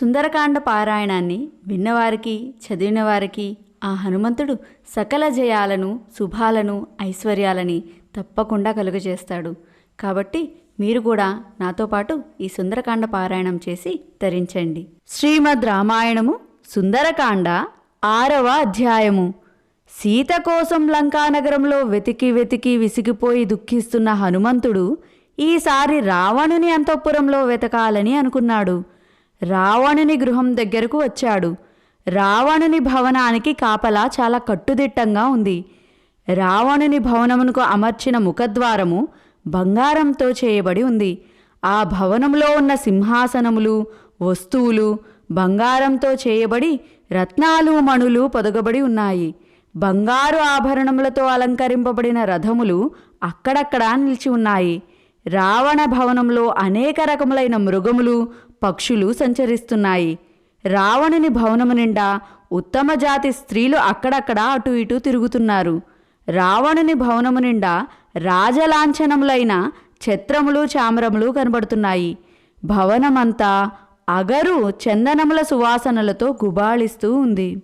సుందరకాండ పారాయణాన్ని విన్నవారికి చదివిన వారికి ఆ హనుమంతుడు సకల జయాలను శుభాలను ఐశ్వర్యాలని తప్పకుండా కలుగజేస్తాడు. కాబట్టి మీరు కూడా నాతో పాటు ఈ సుందరకాండ పారాయణం చేసి ధరించండి శ్రీమద్ రామాయణము సుందరకాండ ఆరవ అధ్యాయము. సీత కోసం లంకానగరంలో వెతికి వెతికి విసిగిపోయి దుఃఖిస్తున్న హనుమంతుడు ఈసారి రావణుని అంతఃపురంలో వెతకాలని అనుకున్నాడు. రావణుని గృహం దగ్గరకు వచ్చాడు. రావణుని భవనానికి కాపలా చాలా కట్టుదిట్టంగా ఉంది. రావణుని భవనమునకు అమర్చిన ముఖద్వారము బంగారంతో చేయబడి ఉంది. ఆ భవనంలో ఉన్న సింహాసనములు వస్తువులు బంగారంతో చేయబడి రత్నాలు మణులు పొదగబడి ఉన్నాయి. బంగారు ఆభరణములతో అలంకరింపబడిన రథములు అక్కడక్కడా నిలిచి ఉన్నాయి. రావణ భవనంలో అనేక రకములైన మృగములు పక్షులు సంచరిస్తున్నాయి. రావణుని భవనము నిండా ఉత్తమ జాతి స్త్రీలు అక్కడక్కడ అటు ఇటు తిరుగుతున్నారు. రావణుని భవనము నిండా రాజలాంఛనములైన ఛత్రములు చామరములు కనబడుతున్నాయి. భవనమంతా అగరు చందనముల సువాసనలతో గుబాళిస్తూ ఉంది.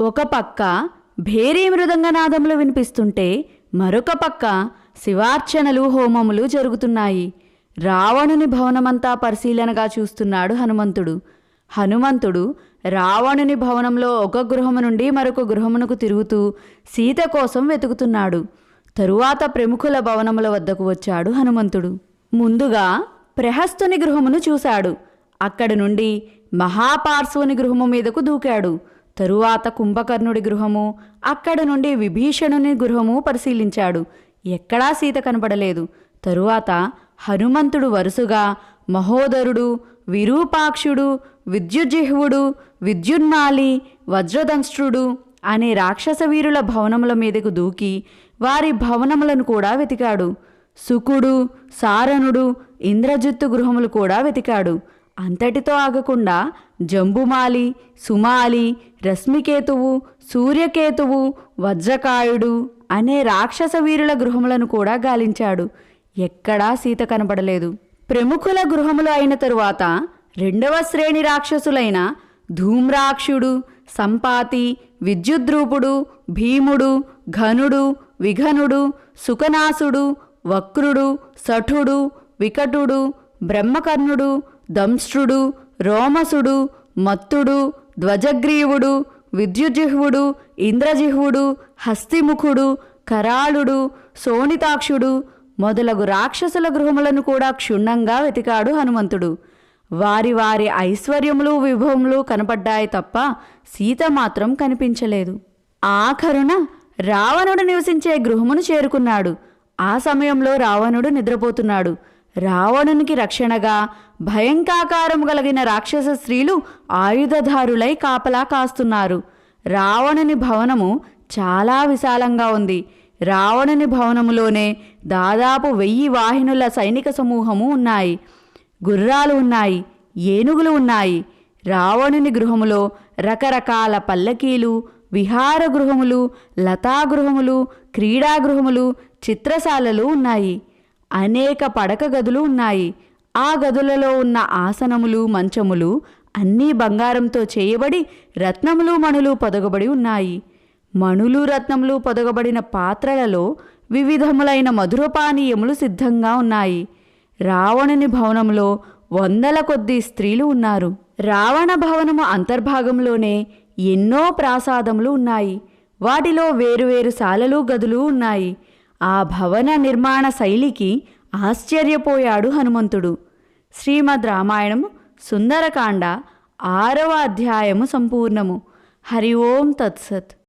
ఒక పక్క భేరీ మృదంగనాదములు వినిపిస్తుంటే మరొక పక్క శివార్చనలు హోమములు జరుగుతున్నాయి. రావణుని భవనమంతా పరిశీలనగా చూస్తున్నాడు హనుమంతుడు. హనుమంతుడు రావణుని భవనంలో ఒక గృహము నుండి మరొక గృహమునకు తిరుగుతూ సీత కోసం వెతుకుతున్నాడు. తరువాత ప్రముఖుల భవనముల వద్దకు వచ్చాడు హనుమంతుడు. ముందుగా ప్రహస్తుని గృహమును చూశాడు. అక్కడి నుండి మహాపార్శ్వుని గృహము మీదకు దూకాడు. తరువాత కుంభకర్ణుడి గృహము అక్కడి నుండి విభీషణుని గృహము పరిశీలించాడు. ఎక్కడా సీత కనబడలేదు. తరువాత హనుమంతుడు వరుసగా మహోదరుడు విరూపాక్షుడు విద్యుజిహ్వుడు విద్యున్మాలి వజ్రదంష్ట్రుడు అనే రాక్షస వీరుల భవనముల మీదకు దూకి వారి భవనములను కూడా వెతికాడు. సుకుడు సారణుడు ఇంద్రజిత్తు గృహములు కూడా వెతికాడు. అంతటితో ఆగకుండా జంబుమాలి సుమాలి రశ్మికేతువు సూర్యకేతువు వజ్రకాయుడు అనే రాక్షస వీరుల గృహములను కూడా గాలించాడు. ఎక్కడా సీత కనబడలేదు. ప్రముఖుల గృహములు అయిన తరువాత రెండవ శ్రేణి రాక్షసులైన ధూమ్రాక్షుడు సంపాతి విద్యుద్రూపుడు భీముడు ఘనుడు విఘనుడు సుకనాసుడు వక్రుడు సఠుడు వికటుడు బ్రహ్మకర్ణుడు దంష్ట్రుడు రోమసుడు మత్తుడు ధ్వజగ్రీవుడు విద్యుజిహ్వుడు ఇంద్రజిహ్వుడు హస్తిముఖుడు కరాళుడు సోనితాక్షుడు మొదలగు రాక్షసుల గృహములను కూడా క్షుణ్ణంగా వెతికాడు హనుమంతుడు. వారి వారి ఐశ్వర్యములు విభవములు కనపడ్డాయి తప్ప సీత మాత్రం కనిపించలేదు. ఆఖరున రావణుడు నివసించే గృహమును చేరుకున్నాడు. ఆ సమయంలో రావణుడు నిద్రపోతున్నాడు. రావణునికి రక్షణగా భయంకాకారం కలిగిన రాక్షస స్త్రీలు ఆయుధధారులై కాపలా కాస్తున్నారు. రావణుని భవనము చాలా విశాలంగా ఉంది. రావణుని భవనములోనే దాదాపు వెయ్యి వాహినుల సైనిక సమూహము ఉన్నాయి. గుర్రాలు ఉన్నాయి. ఏనుగులు ఉన్నాయి. రావణుని గృహములో రకరకాల పల్లకీలు విహార గృహములు లతాగృహములు క్రీడాగృహములు చిత్రశాలలు ఉన్నాయి. అనేక పడక గదులు ఉన్నాయి. ఆ గదులలో ఉన్న ఆసనములు మంచములు అన్నీ బంగారంతో చేయబడి రత్నములు మణులు పొదగబడి ఉన్నాయి. మణులు రత్నములు పొదగబడిన పాత్రలలో వివిధములైన మధురపానీయములు సిద్ధంగా ఉన్నాయి. రావణుని భవనంలో వందల కొద్ది స్త్రీలు ఉన్నారు. రావణ భవనము అంతర్భాగంలోనే ఎన్నో ప్రాసాదములు ఉన్నాయి. వాటిలో వేరువేరు శాలలు గదులు ఉన్నాయి. ఆ భవన నిర్మాణ శైలికి ఆశ్చర్యపోయాడు హనుమంతుడు. శ్రీమద్ రామాయణము సుందరకాండ ఆరవ అధ్యాయము సంపూర్ణము. హరి ఓం తత్సత్.